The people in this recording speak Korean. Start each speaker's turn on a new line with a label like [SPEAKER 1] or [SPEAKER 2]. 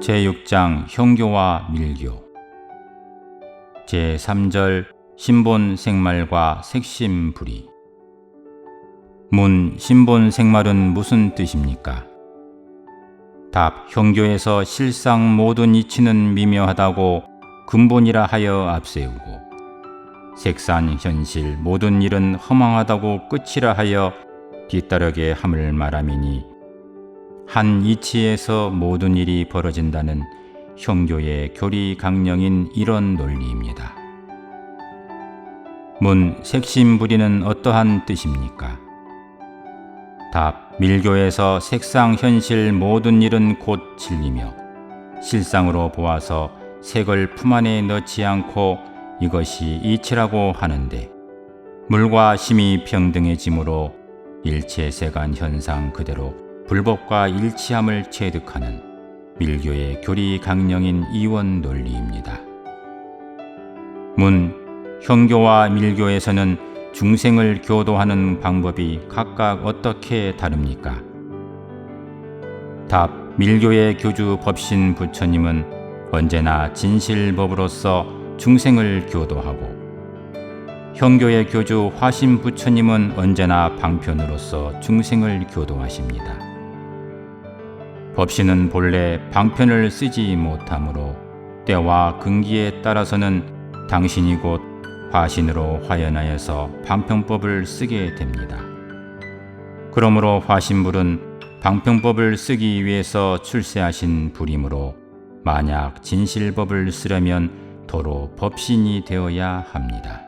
[SPEAKER 1] 제6장 형교와 밀교 제3절 신본 생말과 색심 불이 문 신본 생말은 무슨 뜻입니까? 답 형교에서 실상 모든 이치는 미묘하다고 근본이라 하여 앞세우고 색산 현실 모든 일은 허망하다고 끝이라 하여 뒤따르게 함을 말함이니 한 이치에서 모든 일이 벌어진다는 형교의 교리 강령인 이런 논리입니다. 문 색심부리는 어떠한 뜻입니까? 답 밀교에서 색상 현실 모든 일은 곧 진리며 실상으로 보아서 색을 품 안에 넣지 않고 이것이 이치라고 하는데 물과 심이 평등해지므로 일체 세간 현상 그대로 불법과 일치함을 체득하는 밀교의 교리 강령인 이원 논리입니다. 문 형교와 밀교에서는 중생을 교도하는 방법이 각각 어떻게 다릅니까? 답 밀교의 교주 법신 부처님은 언제나 진실법으로서 중생을 교도하고 형교의 교주 화신 부처님은 언제나 방편으로서 중생을 교도하십니다. 법신은 본래 방편을 쓰지 못하므로 때와 근기에 따라서는 당신이 곧 화신으로 화연하여서 방편법을 쓰게 됩니다. 그러므로 화신불은 방편법을 쓰기 위해서 출세하신 불이므로 만약 진실법을 쓰려면 도로 법신이 되어야 합니다.